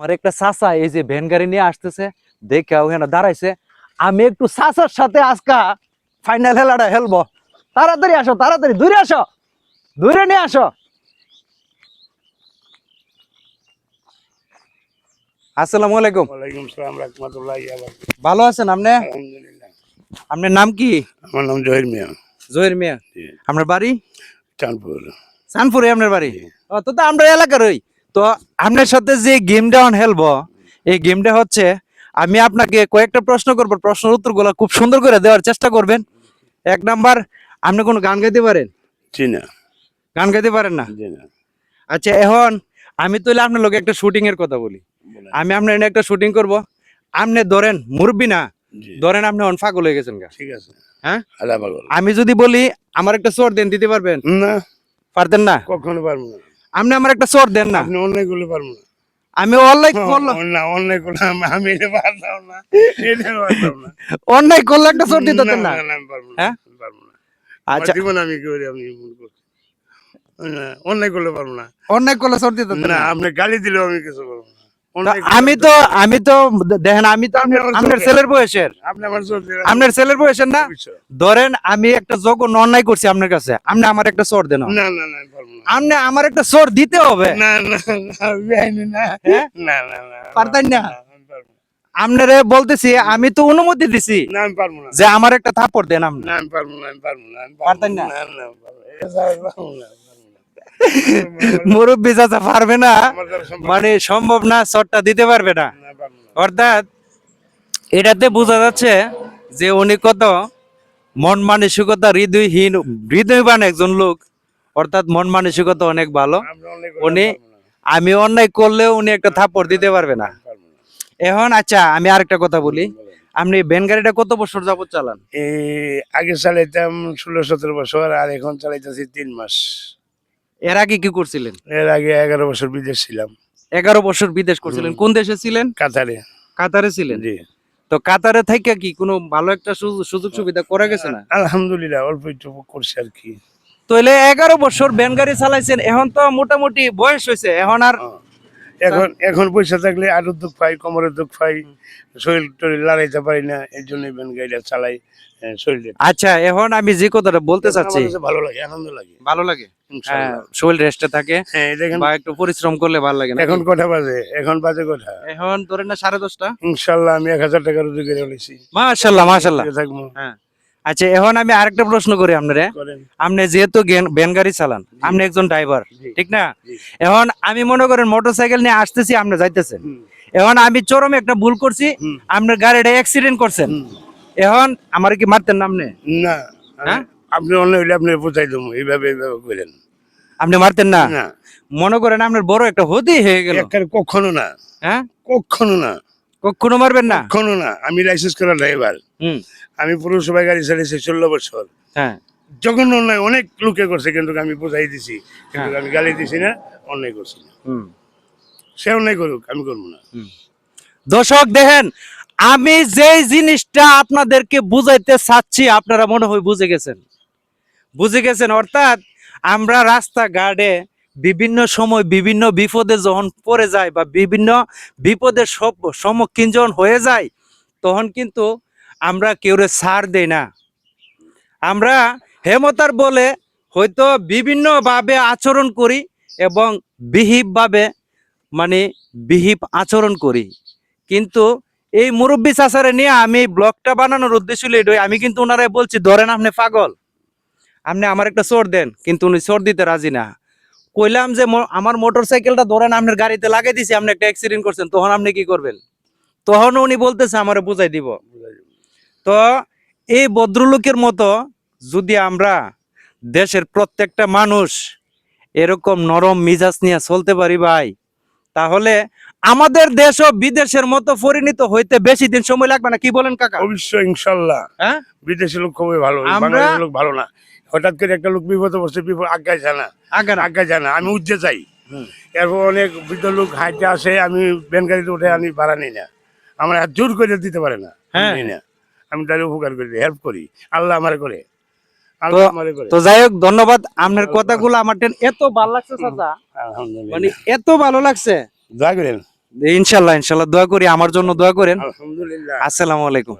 আমার একটা চাচা এই যে ভ্যান গাড়ি নিয়ে আসতেছে দেখে ওখানে দাঁড়াইছে। আমি একটু চাচার সাথে আজকা ফাইনাল খেলাটা হেলবো তাড়াতাড়ি আসো তাড়াতাড়ি দূরে আসো দূরে নিয়ে আসো। আসসালামু আলাইকুম। ওয়ালাইকুম রহমতুল্লাহ ভালো আছেন আপনি? আলহামদুলিল্লাহ। আপনার নাম কি? আমার নাম জহির মিয়া। জহির মিয়া। আপনার বাড়ি? চাঁদপুর। সানপুরে আপনার বাড়ি? ও তো তো আমরা এলাকারই তো আপনার সাথে যে গেমটা অন খেলব এই গেমটা হচ্ছে আমি আপনাকে কয়েকটা প্রশ্ন করব। প্রশ্নের উত্তরগুলো খুব সুন্দর করে দেওয়ার চেষ্টা করবেন। এক নাম্বার আপনি কোনো গান গাইতে পারেন? জি না। গান গাইতে পারেন না? জি না। আচ্ছা এখন আমি তাহলে আপনার লোক একটা শুটিং এর কথা বলি। আমি আপনার এনে একটা শুটিং করব। আপনি ধরেন মুরব্বী না ধরেন আপনি অন ফাগল হয়ে গেছেন গা। ঠিক আছে। হ্যাঁ? আমি যদি বলি আমার একটা চোর দেন দিতে পারবেন? না। পারতেন না? কখনো পারব না। আপনি আমার একটা চোর দেন না। আপনি করলে পারব না। আমি অনলাইন করলাম। না অনলাইন করলে আমি- এটা পারতাম না। এটা পারতাম না। অনলাইন করলে একটা চোর দিতে না, না। না, না, আমি পারব না, হ্যাঁ? পারব না। আচ্ছা। জীবন আমি কি করি আপনি ভুল করছেন। না, অন্যায় করলে পারব না। অন্যায় করলে চোর দিতে না আপনি গালি দিলেও আমি কিছু পারব না। আমি তো আমি তো দেখেন আমি তো আপনার ছেলের বয়সের। আপনার ছেলের বয়সের না? ধরেন আমি একটা জঘন্য অন্যায় করছি আপনার কাছে। আপনি আমার একটা চোর দেন। আপনি আমার একটা চোর দিতে হবে। হ্যাঁ? পারতেন না? আপনারে বলতেছি আমি তো অনুমতি দিছি যে আমার একটা থাপড় দেন আপনি। পারতেন না? মুরব্বী চাচা পারবে না। মানে সম্ভব না চোরটা দিতে পারবে না। অর্থাৎ এটাতে বোঝা যাচ্ছে যে উনি কত মন মানসিকতা হৃদয়হীন হৃদয়বান একজন লোক। অর্থাৎ মন মানসিকতা অনেক ভালো। উনি- আমি অন্যায় করলেও উনি একটা থাপ্পড় দিতে পারবে না। এখন আচ্ছা আমি আরেকটা কথা বলি। আপনি ভ্যান গাড়িটা কত বছর যাবত চালান? আগে চালাইতাম ষোলো সতেরো বছর আর এখন চালাইতেছি তিন মাস। এর আগে কি করছিলেন? এর আগে এগারো বছর বিদেশ ছিলাম। এগারো বছর বিদেশ করছিলেন। কোন দেশে ছিলেন? কাতারে। কাতারে ছিলেন? জি। তো কাতারে থেকে কি কোনো ভালো একটা সুযোগ সুবিধা করা গেছে না? আলহামদুলিল্লাহ অল্প একটু করছে আর কি। তাহলে এগারো বছর ব্যান গাড়ি চালাইছেন এখন তো মোটামুটি বয়স হয়েছে এখন আর। এখন এখন পয়সা থাকলে আরও দুঃখ পাই কোমরের দুঃখ পাই শরীর টরীর লড়াইতে পারি না এই জন্য ব্যান গাড়িটা চালাই শরীরে। আচ্ছা এখন আমি যে কথাটা বলতে চাচ্ছি ভালো লাগে আনন্দ লাগে। ভালো লাগে? হ্যাঁ শরীর রেস্টে থাকে হ্যাঁ বা একটু পরিশ্রম করলে ভালো লাগে না এখন কটা বাজে? এখন বাজে কটা? এখন ধরেন না সাড়ে দশটা। ইনশাল্লাহ আমি এক হাজার টাকা রুজি করে ফেলেছি মাশাল্লাহ। মাশাল্লাহ থাকব। হ্যাঁ। আচ্ছা এখন আমি আরেকটা প্রশ্ন করি আপনারে। আপনি যেহেতু ভ্যান গাড়ি চালান আপনি একজন ড্রাইভার ঠিক না? এখন আমি মনে করেন মোটরসাইকেল নিয়ে আসতেছি আপনি যাইতেছেন। এখন আমি চরমে একটা ভুল করছি আপনার গাড়িটা অ্যাক্সিডেন্ট করছেন। এখন আমার কি মারতেন না আপনি? না। হ্যাঁ? আপনি অন্য হইলে আপনি বোঝাই দেবো এইভাবে এইভাবে করেন আপনি মারতেন না? না। মনে করেন আপনার বড় একটা হতি হয়ে গেল। কখনো না। হ্যাঁ? কখনো না। কখনো মারবেন না? কখনো না। আমি লাইসেন্স করা ড্রাইভার আমি পুরসভায় গাড়ি চালিয়েছি ষোলো বছর। হ্যাঁ। অন্যায় অনেক লোকে করছে কিন্তু আমি বুঝাই দিছি। কিন্তু হ্যাঁ। আমি গালি দিছি না অন্যায় করছি না। সে অন্যায় করুক আমি করব না। দর্শক দেখেন আমি যেই জিনিসটা আপনাদেরকে বুঝাইতে চাচ্ছি আপনারা মনে হয় বুঝে গেছেন। বুঝে গেছেন অর্থাৎ আমরা রাস্তা রাস্তাঘাটে বিভিন্ন সময় বিভিন্ন বিপদে যখন পড়ে যায় বা বিভিন্ন বিপদের সম্মুখীন যখন হয়ে যায়, তখন কিন্তু আমরা কেউরে ছাড় দেই না। আমরা হেমতার বলে হয়তো বিভিন্নভাবে আচরণ করি এবং বিহিবভাবে মানে বিহিপ আচরণ করি। কিন্তু এই মুরব্বী চাচারে নিয়ে আমি ব্লগটা বানানোর উদ্দেশ্য এটাই। আমি কিন্তু ওনারে বলছি, ধরেন আপনি পাগল, আপনি আমার একটা চোর দেন। কিন্তু উনি চোর দিতে রাজি না। কইলাম যে আমার মোটর সাইকেলটা ধরেন আপনার গাড়িতে লাগিয়ে দিছি আপনি একটা অ্যাক্সিডেন্ট করছেন তখন আপনি কি করবেন? তখন উনি বলতেছে আমার বুঝাই দিব। তো এই ভদ্রলোকের মতো যদি আমরা দেশের প্রত্যেকটা মানুষ এরকম নরম মিজাজ নিয়ে চলতে পারি ভাই তাহলে আমাদের দেশ ও বিদেশের মতো পরিণত হইতে বেশি দিন সময় লাগবে না কি বলেন কাকা? অবশ্যই ইনশাল্লাহ। হ্যাঁ? বিদেশি লোক খুবই ভালো বাংলাদেশের লোক ভালো না। হঠাৎ করে একটা লোক বিপদে বসে বিপদ আজ্ঞায় জানা। আজ্ঞা জানা আমি উঠতে চাই। এরপর অনেক বৃদ্ধ লোক হাইটে আসে আমি ব্যান গাড়িতে উঠে আমি ভাড়া নিই না। আমার হাত জোর করে দিতে পারে না হ্যাঁ। না। আমি তাদের উপকার করি হেল্প করি। আল্লাহ আমার করে। তো- আমারে করে। তো যাই হোক ধন্যবাদ। আপনার কথাগুলো আমার এত ভালো লাগছে চাচা। মানে এত ভালো লাগছে। দোয়া করেন। ইনশাল্লাহ ইনশাল্লাহ দোয়া করি আমার জন্য দোয়া করেন। আলহামদুলিল্লাহ। আসসালামু আলাইকুম।